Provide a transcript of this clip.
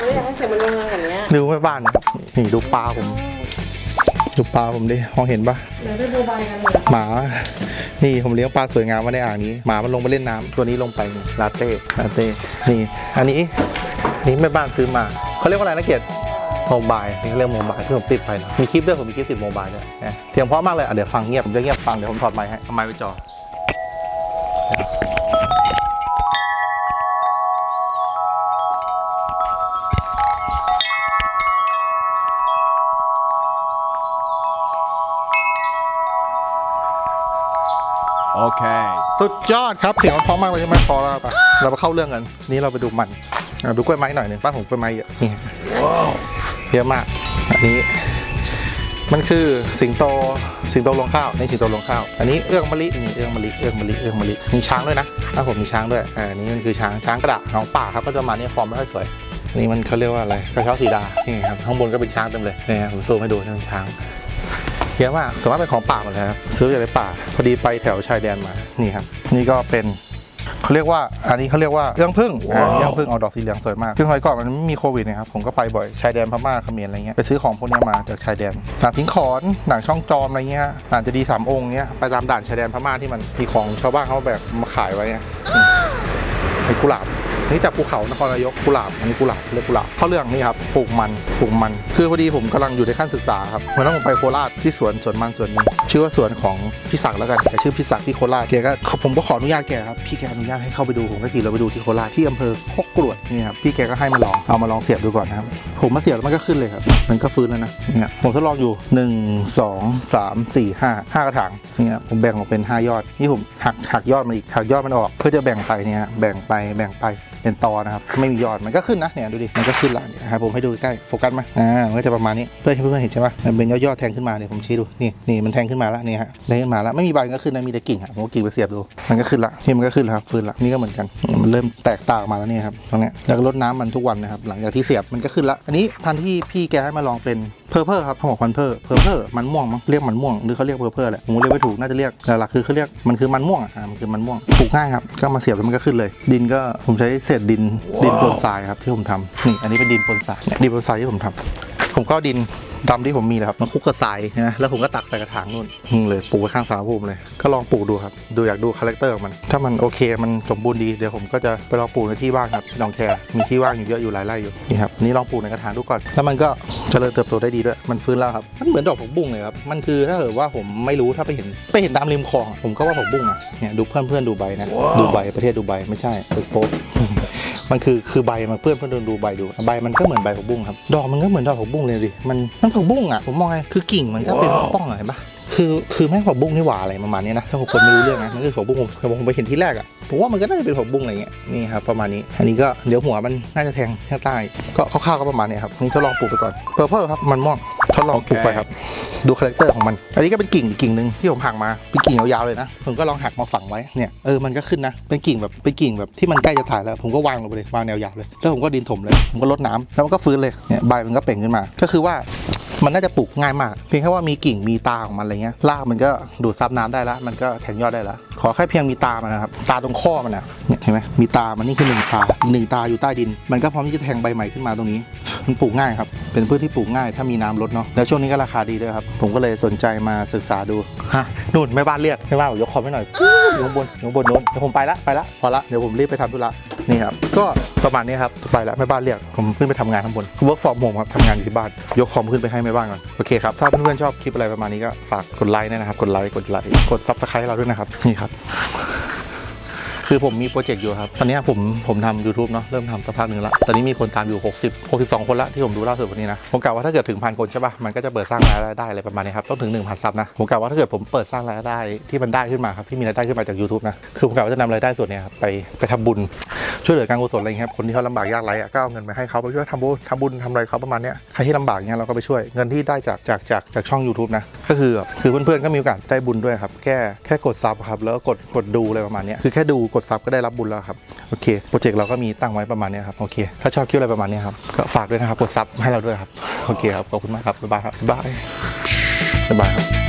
เฮ้ยอยากให้เสียงมันเมืองๆแบบเนี้ยดูแม่บ้าน นี่ดูปลาผม ดูปลาผมดิ มองเห็นปะเดี๋ยวได้โบบายกันเลยหมา นี่ผมเลี้ยงปลาสวยงามไว้ในอ่างนี้ หมามันลงไปเล่นน้ำตัวนี้ลงไปนี่ลาเต้ ลาเต้ นี่ อันนี้อันนี้แม่บ้านซื้อมา เขาเรียกว่าอะไรนะเกียรติโมบายนี่เขาเรียกโมบายที่ผมติดไปนะมีคลิปด้วยผมมีคลิปติดโมบายด้วยนะเสียงเพราะมากเลยอะเดี๋ยวฟังเงียบผมจะเงียบฟังเดี๋ยวผมถอดไมค์ให้เอาไมค์ไปจ่อ Okay. สุดยอดครับเสียงมันเพราะมากเลยใช่ไหมพอแล้วปะเรามาเข้าเรื่องกัน นี่เราไปดูมันอะดูกล้วยไม้หน่อยหนึ่งบ้านผมกล้วยไม้เยอะนี่เยอะมาก อันนี้ มันคือสิงโตสิงโตลงข้าวนี่สิงโตลงข้าวอันนี้เอื้องมะลินี่เอื้องมะลิเอื้องมะลิเอื้องมะลิมีช้างด้วยนะถ้าผมมีช้างด้วยอ่าอันนี้มันคือช้างช้างกระดาษของป่าครับก็จะมาเนี่ยฟอร์มไม่ค่อยสวยอันนี่มันเขาเรียกว่าอะไรกระเช้าสีดานี่ครับข้างบนก็เป็นช้างเต็มเลยนี่ครับผมซูมให้ดูนี่เป็นช้าง เยอะมากส่วนมากเป็นของป่าหมดเลยครับซื้อจากในป่าพอดีไปแถวชายแดนมานี่ครับนี่ก็เป็นเขาเรียกว่าอันนี้เขาเรียกว่าเอื้องพึ่งอ่าเอื้องพึ่งเอาดอกสีเหลืองสวยมากคือสมัยก่อนมันไม่มีโควิดนะครับผมก็ไปบ่อยชายแดนพม่าเขมรอะไรเงี้ยไปซื้อของพวกเนี้ยมาจากชายแดนหนังทิ้งขอนหนังช่องจอมอะไรเงี้ยหนังจะดีสามองค์เงี้ยไปตามด่านชายแดนพม่าที่มันมีของชาวบ้านเขาแบบมาขายไว้อะอืมเป็นกุหลาบ นี่จากภูเขานครนายกกุหลาบอันนี้กุหลาบเรียกกุหลาบข้าเรื่องนี่ครับปลูกมันปลูกมันคือพอดีผมกำลังอยู่ในขั้นศึกษาครับเมื่อนั้นผมไปโคราชที่สวนสวนมันสวนนึงชื่อว่าสวนของพี่ศักดิ์แล้วกันแต่ชื่อพี่ศักดิ์ที่โคราชแกก็ผมก็ขออนุญาตแกครับพี่แกอนุญาตให้เข้าไปดูผมก็ขี่เราไปดูที่โคราชที่อำเภอโคกกรวดนี่ครับพี่แกก็ให้มาลองเอามาลองเสียบดูก่อนนะครับผมมาเสียบแล้วมันก็ขึ้นเลยครับมันก็ฟื้นแล้วนะเนี่ยผมทดลองอยู่ 1 2 3 4 5 5กระถางเนี่ยผมแบ่งออกเป็น 5 ยอดนี่ผมหักหักยอดมันอีกหักยอดมันออก เพื่อจะแบ่งไปเนี่ยแบ่งไปแบ่งไปเป็นตอนะครับไม่มียอดมันก็ขึ้นนะเนี่ยดูดิมันก็ขึ้นละนี่ยครับผมให้ดูใกล้โฟกัสมาอ่ามันก็จะประมาณนี้เพื่อนเพื่อนเห็นใช่ปะมันเป็นยอดยอดๆแทงขึ้นมาเนี่ยผมชี้ดูนี่นี่มันแทงขึ้นมาแล้วนี่ฮะแทงขึ้นมาแล้วไม่มีใบก็ขึ้นนะมีแต่กิ่งอะผมกิ่งไปเสียบดูมันก็ขึ้นละนี่มันก็ขึ้นล้วครับฟื้นละนี่ก็เหมือนกันมันเริ่มแตกต่างมาแล้วเนี่ยครับตรงเนี้ยแล้วก็รดน้ำมันทุกวันนะครับหลังจากที่เสียบมันก็ขึ้นละอันนี้พันที่พี่แกให้มาลองเป็นเพอร์เพอร์ครับเขาบอกพันเพอร์เพอร์เพอร์มันม่วงมั้งเรียกมันม่วงหรือเขาเรียกเพอร์เพอร์แหละผมเรียกไม่ถูกน่าจะเรียกหลักคือเขาเรียกมันคือมันม่วงอะอ่ามันคือมันม่วงปลูกง่ายครับก็มาเสียบแล้วมันก็ขึ้นเลย ดินก็ผมใช้เศษดินดินปนทรายครับที่ผมทำนี่อันนี้เป็นดินปนทรายเนี่ยดินปนทรายที่ผมทำผมก็เอาดินดำที่ผมมีแหละครับมาคลุกกับทรายนะแล้วผมก็ตักใส่กระถางนู่นนี่เลยปลูกไว้ข้างสารพระภูมิเลย ก็ลองปลูกดูครับ ดูอยากดูคาแรคเตอร์ของมัน ถ้ามันโอเคมันสมบูรณ์ดีเดี๋ยวผมก็จะไปลองปลูกในที่ว่างครับที่หนองแคมีที่ว่างอยู่เยอะอยู่หลายไร่อยู่นี่ครับนี่ลองปลูกในกระถางดูก่อน แล้วมันก็เจริญเติบโตได้ดีด้วยมันฟื้นแล้วครับมันเหมือนดอกผักบุ้งเลยครับมันคือถ้าเกิดว่าผมไม่รู้ถ้าไปเห็นไปเห็นตามริมคลองอะผมก็ว่าผักบุ้งอะเนี่ยดูเพื่อนเพื่อนๆดูใบนะดูใบประเทศดูใบไม่ใช่ตึกโป๊ะ มันคือคือใบมันเพื่อนเพื่อนดูใบดูใบมันก็เหมือนใบผักบุ้งครับดอกมันก็เหมือนดอกผักบุ้งเลยดิมันมันผักบุ้งอะผมมองไงคือกิ่งมันก็เป็นป้องๆอะเห็นปะคือคือแม่งผักบุ้งนี่หว่าอะไรประมาณนี้นะถ้าคนไม่รู้เรื่องนะมันคือผักบุ้งผมผมไปเห็นที่แรกอะผมว่ามันก็น่าจะเป็นผักบุ้งอะไรเงี้ยนี่ครับประมาณนี้ อันนี้ก็เดี๋ยวหัวมันน่าจะแทงข้างใต้ก็คร่าวๆก็ประมาณเนี้ยครับนี่ทดลองปลูกไปก่อนเพอร์เพครับมันม่วง ทดลองปลูกไปครับ ดูคาแรคเตอร์ของมัน อันนี้ก็เป็นกิ่งอีกกิ่งหนึ่งที่ผมหักมาเป็นกิ่งยาวๆเลยนะ ผมก็ลองหักมาฝังไว้เนี่ยเออมันก็ขึ้นนะ เป็นกิ่งแบบเป็นกิ่งแบบที่มันใกล้จะถ่ายแล้ว ผมก็วางลงไปเลยวางแนวยาวเลย แล้วผมก็ดินถมเลย ผมก็รดน้ำแล้วมันก็ฟื้นเลยเนี่ยใบมันก็เปล่งขึ้นมา ก็คือว่ามันน่าจะปลูกง่ายมาก เพียงแค่ว่ามีกิ่งมีตาของมันอะไรเงี้ยรากมันก็ดูดซับน้ำได้แล้ว มันก็แทงยอดได้แล้ว ขอแค่เพียงมีตามันนะครับ ตาตรงข้อมันนะเนี่ยเห็นไหมมีตามันนี่คือหนึ่งตาอีกหนึ่งตาอยู่ใต้ดิน มันก็พร้อมที่จะแทงใบใหม่ขึ้นมาตรงนี้ มันปลูกง่ายครับ เป็นพืชที่ปลูกง่ายถ้ามีน้ำลดเนาะแล้วช่วงนี้ก็ราคาดีด้วยครับ ผมก็เลยสนใจมาศึกษาดูฮะนู่นแม่บ้านเรียกแม่บ้านบอกยกคอมให้หน่อยอยู่ข้างบนอยู่ข้างบนนู้นเดี๋ยวผมไปละไปละพอละเดี๋ยวผมรีบไปทำธุระนี่ครับก็ประมาณนี้ครับไปละแม่บ้านเรียกผมขึ้นไปทำงานข้างบน work from home ครับทำงานอยู่ที่บ้านยกคอมขึ้นไปให้แม่บ้านก่อนโอเคครับถ้าเพื่อนๆชอบคลิปอะไรประมาณนี้ก็ฝากกดไลค์ด้วยนะครับกดไลค์กดไลค์กด subscribe เราด้วยนะครับนี่ครับ คือผมมีโปรเจกต์อยู่ครับ ตอนนี้ผมผมทำยูทูบเนาะเริ่มทำสักพักหนึ่งละ ตอนนี้มีคนตามอยู่ 60 62 คนละที่ผมดูล่าสุดวันนี้นะ ผมกล่าวว่าถ้าเกิดถึงพันคนใช่ป่ะมันก็จะเปิดสร้างรายได้อะไรประมาณนี้ครับ ต้องถึง 1,000 ซับนะ ผมกล่าวว่าถ้าเกิดผมเปิดสร้างรายได้ที่มันได้ขึ้นมาครับที่มีรายได้ขึ้นมาจาก YouTube นะ คือผมกล่าวว่าจะนำรายได้ส่วนนี้ครับไปไปทำบุญ ช่วยเหลือการกุศลอะไรเงี้ยครับคนที่เขาลำบากยากไร้อะก็เอาเงินไปให้เขาไปช่วยทำบุญทำบุญทำอะไรเขาประมาณเนี้ยใครที่ลำบากเนี้ยเราก็ไปช่วยเงินที่ได้จากจากจากจากช่อง YouTube นะก็คือคือเพื่อนๆก็มีโอกาสได้บุญด้วยครับแค่แค่กดซับครับแล้วก็กดกดดูอะไรประมาณเนี้ยคือแค่ดูกดซับก็ได้รับบุญแล้วครับโอเคโปรเจกต์เราก็มีตั้งไว้ประมาณเนี้ยครับโอเคถ้าชอบคลิปอะไรประมาณเนี้ยครับก็ฝากด้วยนะครับกดซับให้เราด้วยครับโอเคครับขอบคุณมากครับบ๊ายบายครับบ๊ายบายบ๊ายบายครับ